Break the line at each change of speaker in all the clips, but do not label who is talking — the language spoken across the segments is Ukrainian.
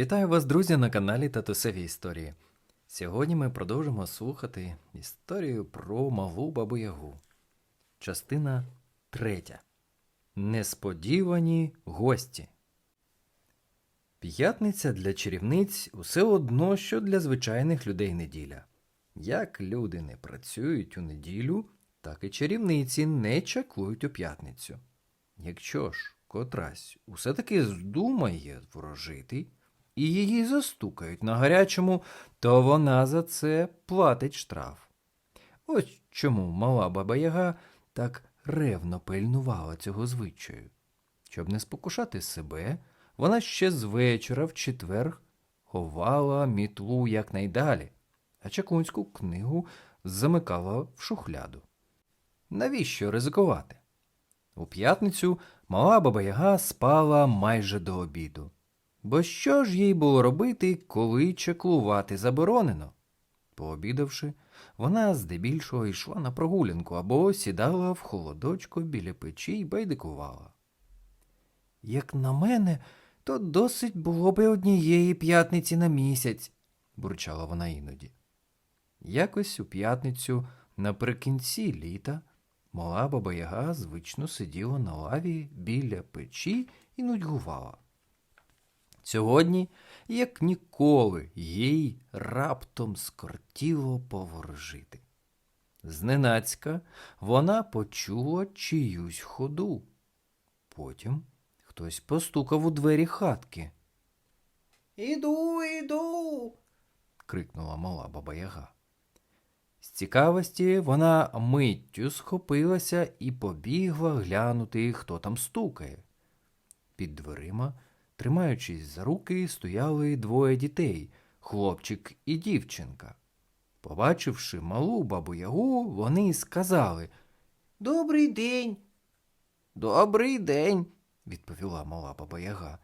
Вітаю вас, друзі, на каналі Татусеві Історії. Сьогодні ми продовжимо слухати історію про малу бабу Ягу. Частина третя. Несподівані гості. П'ятниця для чарівниць усе одно, що для звичайних людей неділя. Як люди не працюють у неділю, так і чарівниці не чаклують у п'ятницю. Якщо ж котрась усе таки здумає ворожити, і її застукають на гарячому, то вона за це платить штраф. Ось чому мала баба Яга так ревно пильнувала цього звичаю. Щоб не спокушати себе, вона ще з вечора в четвер ховала мітлу якнайдалі, а чаклунську книгу замикала в шухляду. Навіщо ризикувати? У п'ятницю мала баба Яга спала майже до обіду. Бо що ж їй було робити, коли чаклувати заборонено? Пообідавши, вона здебільшого йшла на прогулянку або сідала в холодочку біля печі й байдикувала. Як на мене, то досить було би однієї п'ятниці на місяць, бурчала вона іноді. Якось у п'ятницю наприкінці літа мала баба Яга звично сиділа на лаві біля печі і нудьгувала. Сьогодні, як ніколи, їй раптом скортіло поворожити. Зненацька вона почула чиюсь ходу. Потім хтось постукав у двері хатки. Іду, іду. крикнула мала баба Яга. З цікавості вона миттю схопилася і побігла глянути, хто там стукає. Під дверима, тримаючись за руки, стояли двоє дітей хлопчик і дівчинка. Побачивши малу бабу Ягу, вони сказали Добрий день. Добрий день, відповіла мала баба Яга.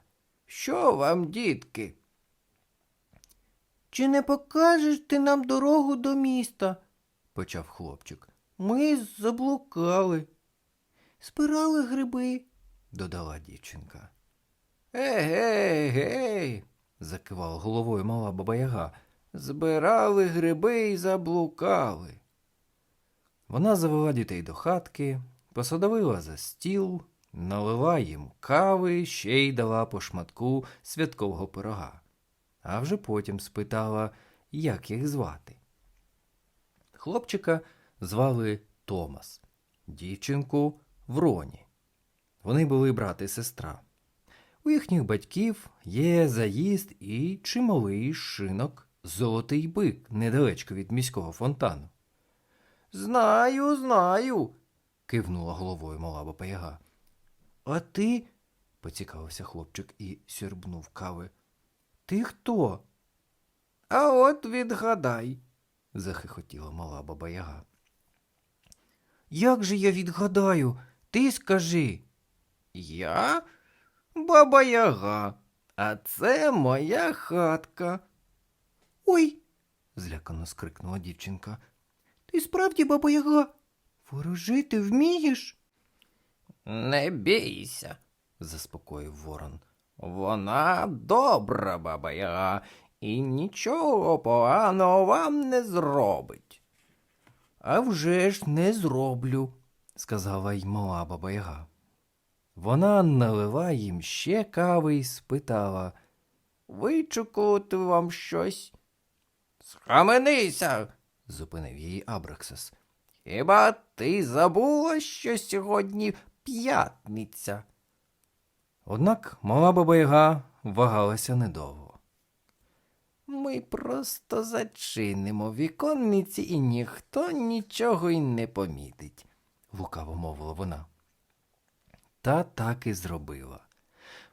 Що вам, дітки? Чи не покажеш ти нам дорогу до міста? почав хлопчик. Ми заблукали. Спирали гриби, додала дівчинка. Егей, гей, закивала головою мала баба Яга. Збирали гриби і заблукали. Вона завела дітей до хатки, посадовила за стіл, налила їм кави, ще й дала по шматку святкового пирога. А вже потім спитала, як їх звати. Хлопчика звали Томас, дівчинку Вроні. Вони були брат і сестра. У їхніх батьків є заїзд і чималий шинок золотий бик недалечко від міського фонтану. Знаю, знаю, кивнула головою мала баба Яга. А ти, поцікавився хлопчик і сюрбнув кави. Ти хто? А от відгадай, захихотіла мала баба Яга. Як же я відгадаю? Ти скажи. Я баба Яга, а це моя хатка. Ой. злякано скрикнула дівчинка. Ти справді баба Яга? Ворожити вмієш? Не бійся, заспокоїв ворон. Вона добра баба Яга і нічого поганого вам не зробить. А вже ж не зроблю, сказала й мала баба Яга. Вона налила їм ще кави і спитала Вичукувати вам щось? Схаменися, зупинив її Абраксас. Хіба ти забула, що сьогодні п'ятниця? Однак мала баба Яга вагалася недовго. Ми просто зачинимо віконниці, і ніхто нічого й не помітить, лукаво мовила вона. Та так і зробила.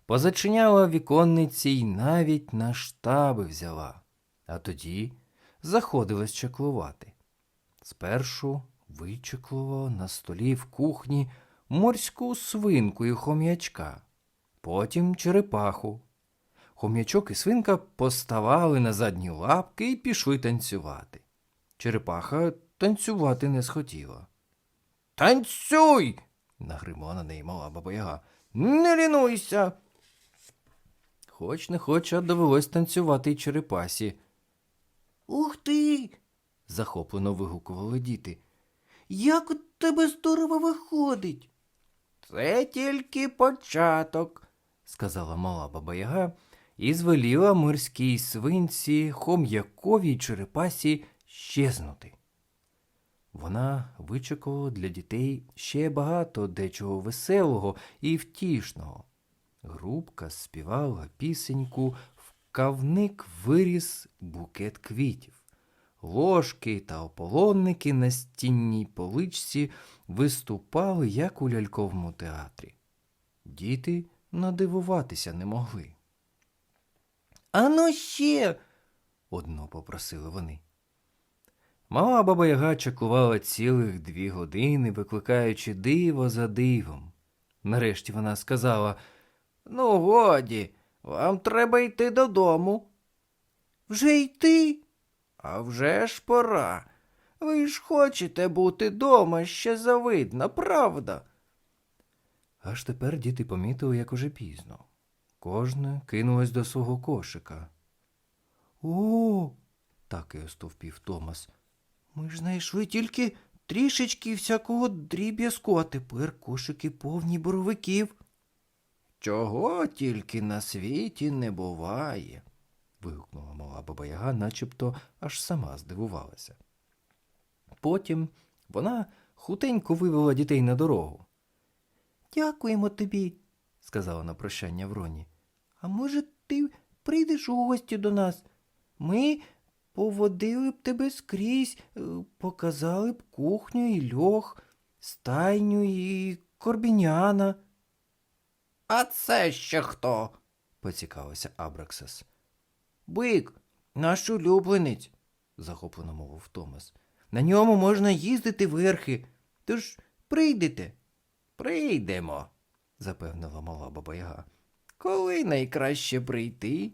Позачиняла віконниці й навіть на штаби взяла, а тоді заходилась чаклувати. Спершу вичеклувала на столі в кухні морську свинку і хом'ячка, потім черепаху. Хом'ячок і свинка поставали на задні лапки і пішли танцювати. Черепаха танцювати не схотіла. Танцюй. Нагримала на неї мала баба Яга. Не лінуйся. Хоч не хоч, а довелось танцювати й черепасі.
Ух ти!
захоплено вигукували діти.
Як у тебе здорово виходить.
Це тільки початок, сказала мала баба Яга і звеліла морській свинці, хом'яковій черепасі щезнути. Вона вичекувала для дітей ще багато дечого веселого і втішного. Грубка співала пісеньку, в кавник виріс букет квітів. Ложки та ополонники на стінній поличці виступали, як у ляльковому театрі. Діти надивуватися не могли.
Ану ще.
Одно попросили вони. Мала баба Яга чаклувала цілих дві години, викликаючи диво за дивом. Нарешті вона сказала Ну, годі, вам треба йти додому.
Вже йти?
А вже ж пора. Ви ж хочете бути дома ще завидно, правда? Аж тепер діти помітили, як уже пізно. Кожне кинулось до свого кошика.
О,
Так і остовпів Томас.
Ми ж знайшли тільки трішечки всякого дріб'язку, а тепер кошики повні боровиків.
Чого тільки на світі не буває. вигукнула мала баба Яга, начебто аж сама здивувалася. Потім вона хутенько вивела дітей на дорогу.
Дякуємо тобі.
сказала на прощання Вроні.
А може, ти прийдеш у гості до нас? Ми поводили б тебе скрізь, е, показали б кухню і льох, стайню і корбіняна.
А це ще хто? поцікавився Абраксас.
Бик, наш улюбленець,
захоплено мовив Томас.
на ньому можна їздити верхи. Тож прийдете.
Прийдемо, запевнила мала баба Яга. Коли найкраще прийти?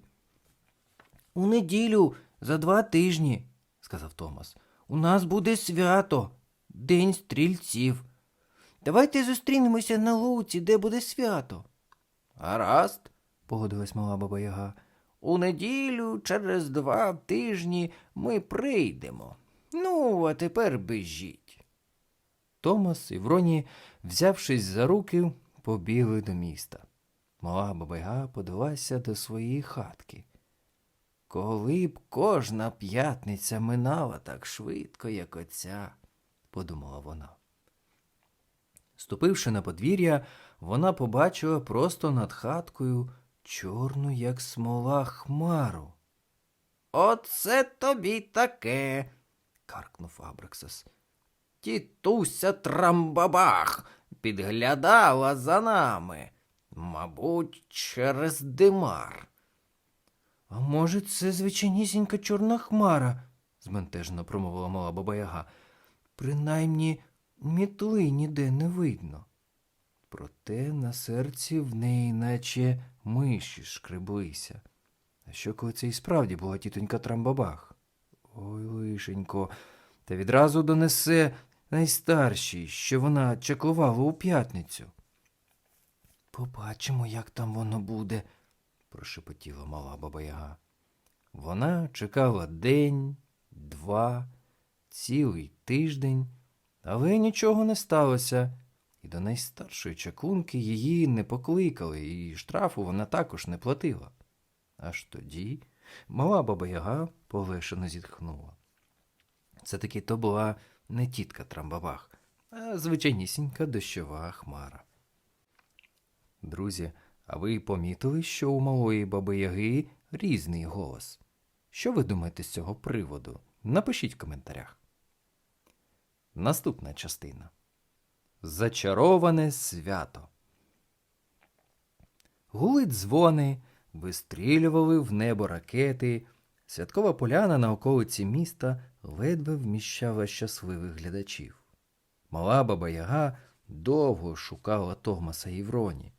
У неділю за два тижні,
сказав Томас.
у нас буде свято, День стрільців. Давайте зустрінемося на луці, де буде свято.
Гаразд, погодилась мала баба Яга. У неділю через два тижні ми прийдемо. Ну, а тепер бежіть. Томас і Вроні, взявшись за руки, побігли до міста. Мала баба Яга подалася до своєї хатки. Коли б кожна п'ятниця минала так швидко, як оця, подумала вона. Ступивши на подвір'я, вона побачила просто над хаткою чорну, як смола, хмару. Оце тобі таке. каркнув Абраксас. Тітуся Трамбабах підглядала за нами, мабуть, через димар.
А може, це звичайнісінька чорна хмара,
збентежно промовила мала баба Яга.
принаймні мітли ніде не видно.
Проте на серці в неї наче миші шкреблися. А що коли це і справді була тітонька Трамбабах? Ой, лишенько, та відразу донесе найстаршій, що вона чаклувала у п'ятницю.
Побачимо, як там воно буде.
Прошепотіла мала баба Яга. Вона чекала день, два, цілий тиждень, але нічого не сталося, і до найстаршої чаклунки її не покликали, і штрафу вона також не платила. Аж тоді мала баба Яга полегшено зітхнула. Це таки то була не тітка Трамбабах, а звичайнісінька дощова хмара. Друзі, а ви помітили, що у малої баби Яги різний голос? Що ви думаєте з цього приводу? Напишіть в коментарях. Наступна частина. Зачароване свято. Гули дзвони, вистрілювали в небо ракети. Святкова поляна на околиці міста ледве вміщала щасливих глядачів. Мала баба Яга довго шукала Томаса Євроні.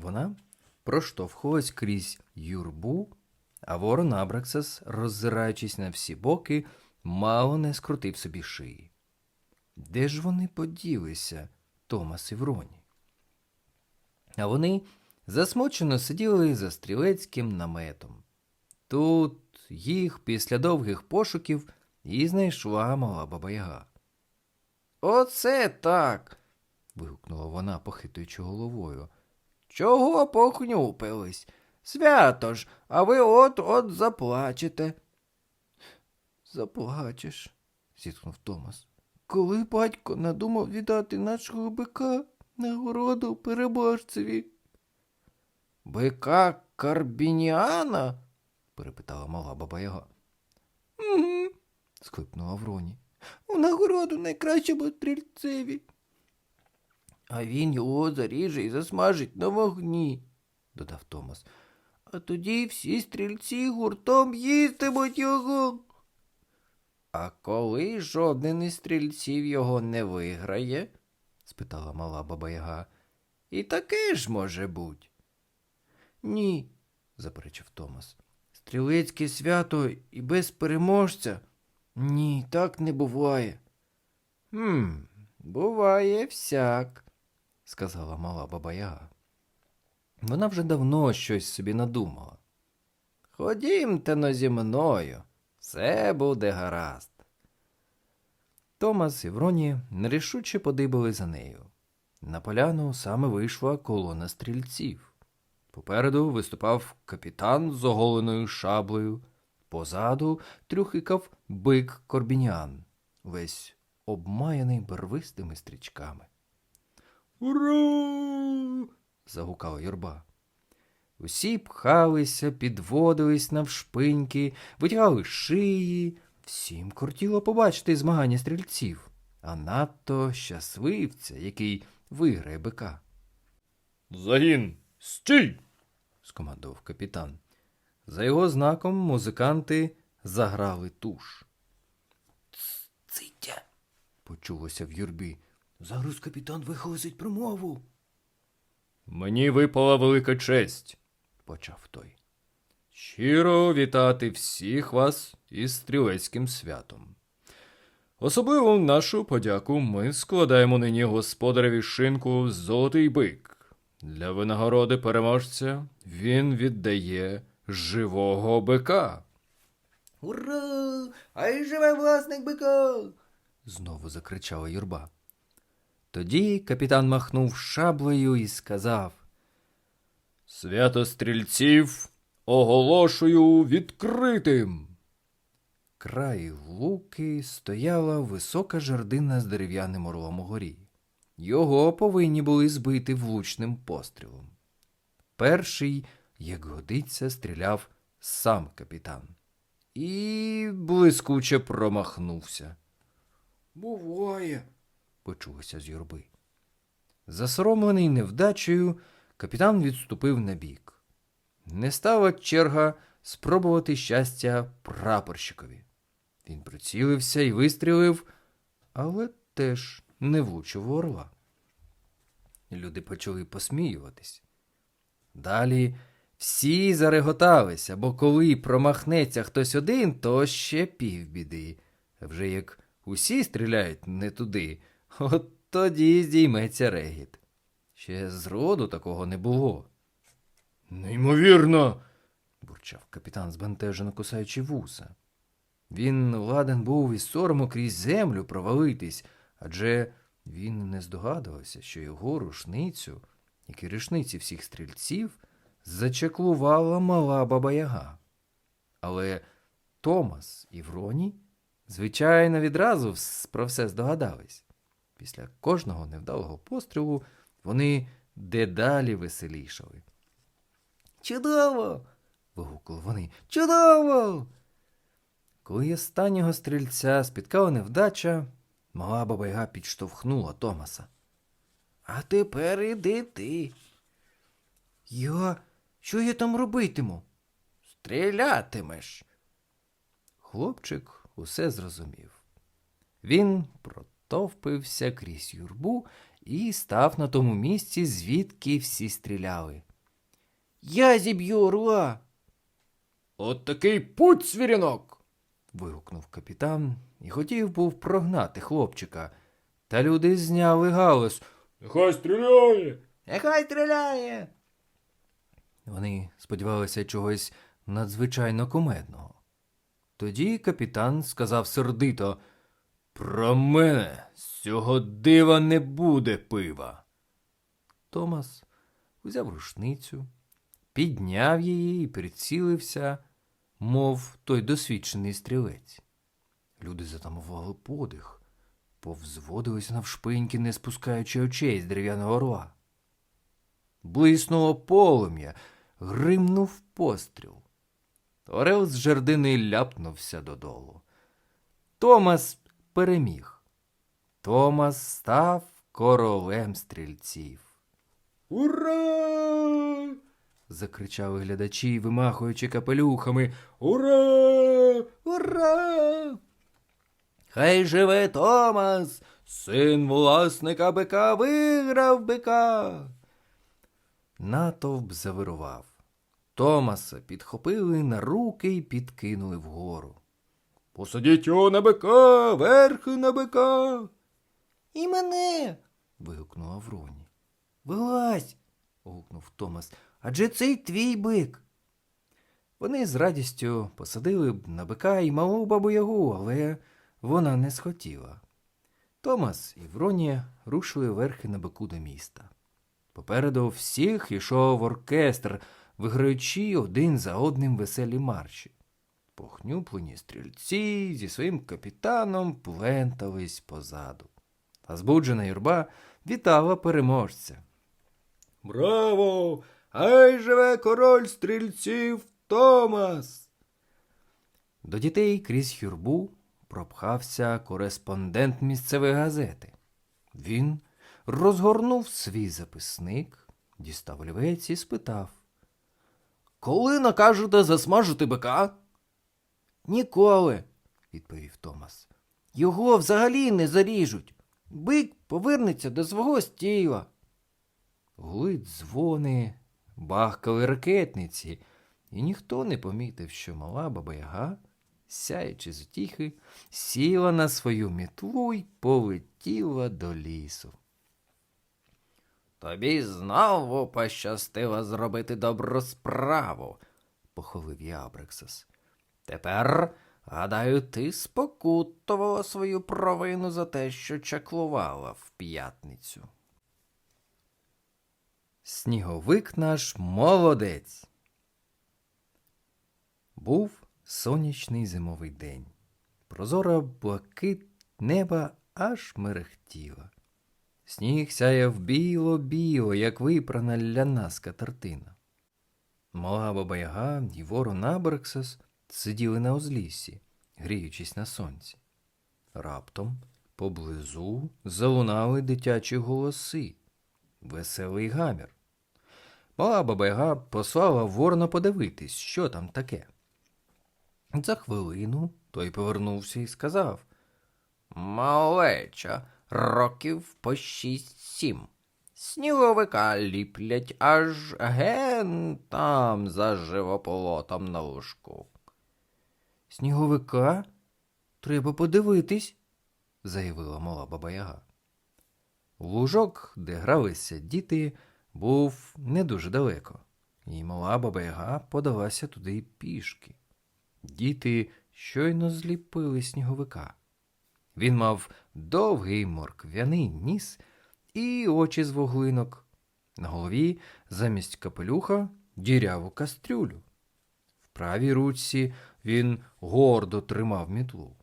Вона проштовхувалась крізь юрбу, а ворон Абраксас, роззираючись на всі боки, мало не скрутив собі шиї. Де ж вони поділися, Томас і Вроні? А вони засмучено сиділи за стрілецьким наметом. Тут їх після довгих пошуків і знайшла мала баба-яга. Оце так. вигукнула вона, похитуючи головою. Чого похнюпились? Свято ж, а ви от-от заплачете. Заплачеш, зітхнув Томас. Коли батько надумав віддати нашого бика нагороду переможцеві. Бика Карбініана? перепитала мала баба Яга. Угу, схлипнула Вроні. У нагороду найкращому стрільцеві. А він його заріже і засмажить на вогні, додав Томас. А тоді всі стрільці гуртом їстимуть його. А коли жоден із стрільців його не виграє? спитала мала баба Яга. І таке ж може бути. Ні, заперечив Томас. Стрілецьке свято і без переможця. Ні, так не буває. Хм, буває всяк, сказала мала баба. Вона вже давно щось собі надумала. Ходімте но зі мною, все буде гаразд. Томас і Вроні нерішуче подибали за нею. На поляну саме вийшла колона стрільців. Попереду виступав капітан з оголеною шаблею, позаду трюхикав бик Корбінян, весь обмаяний барвистими стрічками. Ура! загукала юрба. Усі пхалися, підводились навшпиньки, витягали шиї. Всім кортіло побачити змагання стрільців, а надто щасливця, який виграє бика.
Загін, стій!
скомандував капітан. За його знаком музиканти заграли туш. Цитя. почулося в юрбі. Зараз капітан виголосить промову,
Мені випала велика честь,
почав той.
щиро вітати всіх вас із стрілецьким святом. Особливо нашу подяку ми складаємо нині господареві шинку Золотий бик. Для винагороди переможця він віддає живого бика.
Ура! Ай живе власник бика. знову закричала юрба. Тоді капітан махнув шаблею і сказав
Свято стрільців оголошую відкритим.
Край луки стояла висока жердина з дерев'яним орлом угорі. Його повинні були збити влучним пострілом. Перший, як годиться, стріляв сам капітан. І блискуче промахнувся. Буває, почулося з юрби. Засоромлений невдачею, капітан відступив на бік. Не стала черга спробувати щастя прапорщикові. Він прицілився і вистрілив, але теж не влучив орла. Люди почали посміюватись. Далі всі зареготалися, бо коли промахнеться хтось один, то ще півбіди. Вже як усі стріляють не туди, от тоді здійметься регіт. Ще зроду такого не було.
Неймовірно.
бурчав капітан, збентежено кусаючи вуса. Він ладен був із сорому крізь землю провалитись, адже він не здогадувався, що його рушницю, як і рушниці всіх стрільців, зачеклувала мала баба-яга. Але Томас і Вроні, звичайно, відразу про все здогадались. Після кожного невдалого пострілу вони дедалі веселішали. Чудово! вигукали вони. Чудово! Коли останнього стрільця спіткала невдача, мала баба-яга підштовхнула Томаса. А тепер іди ти. Я? Що я там робитиму? Стрілятимеш. Хлопчик усе зрозумів. Він протовпився крізь юрбу і став на тому місці, звідки всі стріляли. Я зіб'ю орла.
От такий путь, свірінок.
вигукнув капітан і хотів був прогнати хлопчика. Та люди зняли галас.
Нехай стріляє.
Нехай стріляє. Вони сподівалися чогось надзвичайно кумедного. Тоді капітан сказав сердито
Про мене з цього дива не буде пива.
Томас взяв рушницю, підняв її і прицілився, мов той досвідчений стрілець. Люди затамували подих, повзводились навшпиньки, не спускаючи очей з дерев'яного орла. Блиснуло полум'я, гримнув постріл. Орел з жердини ляпнувся додолу. Томас переміг. Томас став королем стрільців.
Ура!
закричали глядачі, вимахуючи капелюхами.
Ура!
Ура! Хай живе Томас! Син власника бика виграв бика. Натовп завирував. Томаса підхопили на руки і підкинули вгору.
Посадіть його на бика, верхи на бика.
І мене.
вигукнула Вроні.
Вилазь.
гукнув Томас.
Адже цей твій бик.
Вони з радістю посадили б на бика і малу бабу Ягу, але вона не схотіла. Томас і Вронія рушили верхи на бику до міста. Попереду всіх ішов оркестр, виграючи один за одним веселі марші. Похнюплені стрільці зі своїм капітаном плентались позаду. А збуджена юрба вітала переможця.
Браво! Хай живе король стрільців Томас!
До дітей крізь юрбу пропхався кореспондент місцевої газети. Він розгорнув свій записник, дістав олівець і спитав. Коли накажете засмажити бика?
Ніколи.
відповів Томас.
Його взагалі не заріжуть. Бик повернеться до свого стіла.
Гули дзвони, бахкали ракетниці, і ніхто не помітив, що мала баба Яга, сяючи з утіхи, сіла на свою мітлу й полетіла до лісу. Тобі знову пощастило зробити добру справу, похвалив її Абрексас. Тепер, гадаю, ти спокутувала свою провину за те, що чаклувала в п'ятницю. Сніговик наш молодець. Був сонячний зимовий день. Прозора блакит неба аж мерехтіла. Сніг сяяв біло-біло, як випрана ляна скатертина. Мала баба Яга і ворон Абрексас сиділи на узліссі, гріючись на сонці. Раптом поблизу залунали дитячі голоси, веселий гамір. Мала баба Яга послала ворона подивитись, що там таке. За хвилину той повернувся і сказав Малеча, років по шість-сім. Сніговика ліплять аж ген там за живополотом на лужку. Сніговика? Треба подивитись, заявила мала баба Яга. Лужок, де гралися діти, був не дуже далеко, і мала баба Яга подалася туди пішки. Діти щойно зліпили сніговика. Він мав довгий морквяний ніс і очі з вуглинок. На голові замість капелюха діряву кастрюлю. В правій руці він гордо тримав мітлу.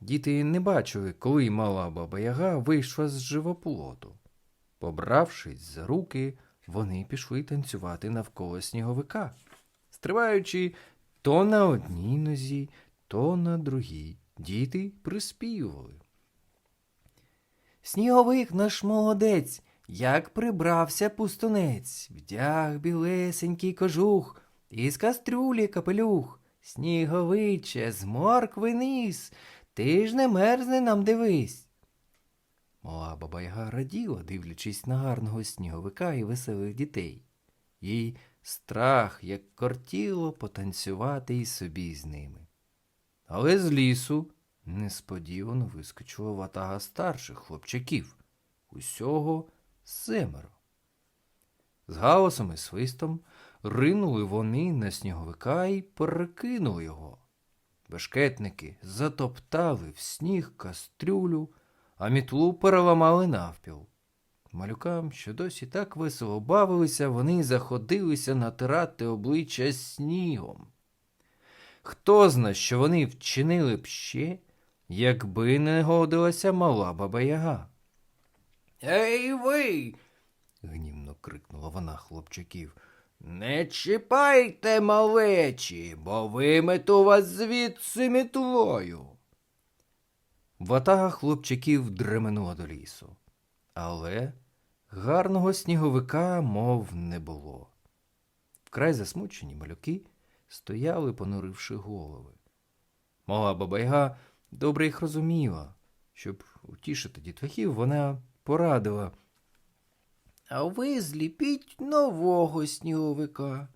Діти не бачили, коли мала баба Яга вийшла з живоплоту. Побравшись за руки, вони пішли танцювати навколо сніговика, стрибаючи то на одній нозі, то на другій. Діти приспівували.
Сніговик наш молодець, як прибрався пустунець, вдяг білесенький кожух, із кастрюлі капелюх. Сніговиче, з моркви ніс, ти ж не мерзне нам дивись.
Мала баба Яга раділа, дивлячись на гарного сніговика і веселих дітей. Їй страх, як кортіло потанцювати й собі з ними. Але з лісу несподівано вискочила ватага старших хлопчаків. Усього семеро. З галасом і свистом ринули вони на сніговика і перекинули його. Бешкетники затоптали в сніг кастрюлю, а мітлу переламали навпіл. Малюкам, що досі так весело бавилися, вони заходилися натирати обличчя снігом. Хто зна, що вони вчинили б ще, якби не годилася мала баба Яга. Ей ви. гнівно крикнула вона хлопчиків. Не чіпайте малечі, бо вимету вас звідси мітлою. Ватага хлопчиків дременула до лісу. Але гарного сніговика мов не було. Вкрай засмучені малюки стояли, понуривши голови. Мала бабайга добре їх розуміла. Щоб утішити дітлахів, вона порадила. А ви зліпіть нового сніговика.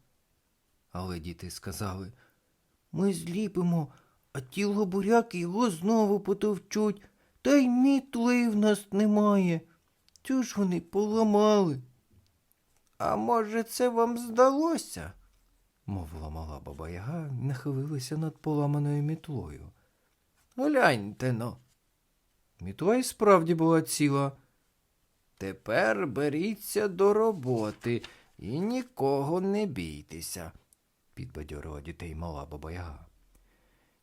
Але діти сказали,
Ми зліпимо, а ті лобуряки його знову потовчуть, та й мітли в нас немає. Цю ж вони поламали.
а може, це вам здалося? мовила мала баба Яга, нахилилася над поламаною мітлою. Гляньте но. Мітла й справді була ціла. Тепер беріться до роботи і нікого не бійтеся, підбадьорила дітей мала баба Яга.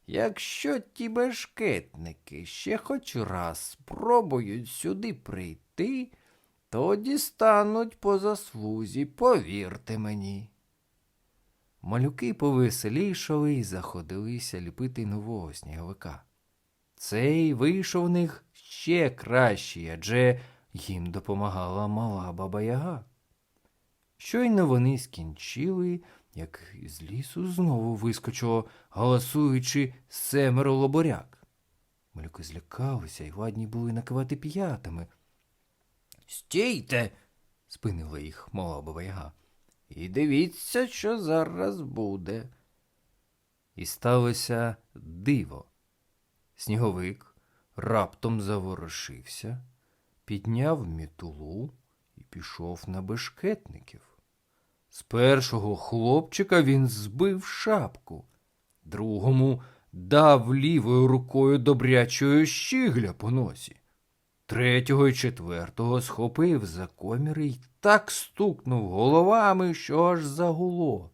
Якщо ті бешкетники ще хоч раз спробують сюди прийти, то дістануть по заслузі, повірте мені. Малюки повеселішали і заходилися ліпити нового сніговика. Цей вийшов у них ще кращий, адже їм допомагала мала баба Яга. Щойно вони скінчили, як із лісу знову вискочило, галасуючи семеро лоборяк. Малюки злякалися і ладні були накивати п'ятами. Стійте. спинила їх мала баба Яга. І дивіться, що зараз буде. І сталося диво. Сніговик раптом заворушився, підняв мітулу і пішов на бешкетників. З першого хлопчика він збив шапку, другому дав лівою рукою добрячого щігля по носі. Третього і четвертого схопив за коміри й так стукнув головами, що аж загуло.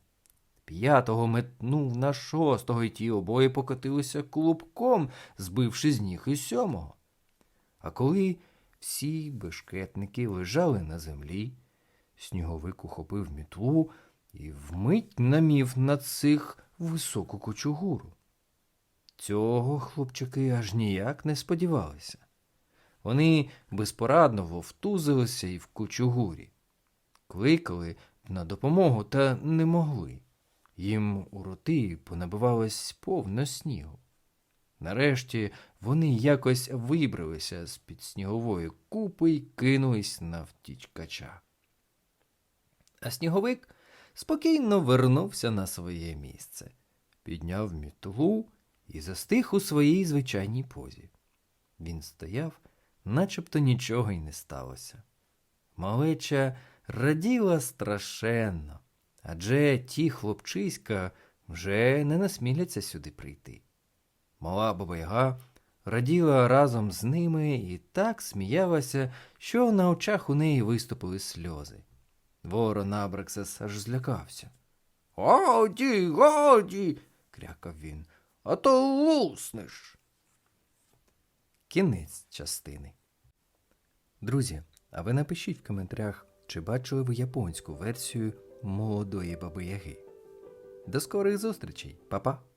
П'ятого метнув на шостого, і ті обоє покотилися клубком, збивши з ніг і сьомого. А коли всі бешкетники лежали на землі, сніговик ухопив мітлу і вмить намів на цих високу кучугуру. Цього хлопчики аж ніяк не сподівалися. Вони безпорадно вовтузилися і в кучугурі. Кликали на допомогу та не могли. Їм у роти понабивалось повно снігу. Нарешті вони якось вибралися з-під снігової купи й кинулись на втічкача. А сніговик спокійно вернувся на своє місце, підняв мітлу і застиг у своїй звичайній позі. Він стояв, начебто нічого й не сталося. Малеча раділа страшенно, адже ті хлопчиська вже не насміляться сюди прийти. Мала баба Яга раділа разом з ними і так сміялася, що на очах у неї виступили сльози. Ворон Абраксас аж злякався. Годі, годі. крякав він, а то луснеш. Кінець частини. Друзі, а ви напишіть в коментарях, чи бачили ви японську версію молодої баби Яги. До скорих зустрічей, Па-па!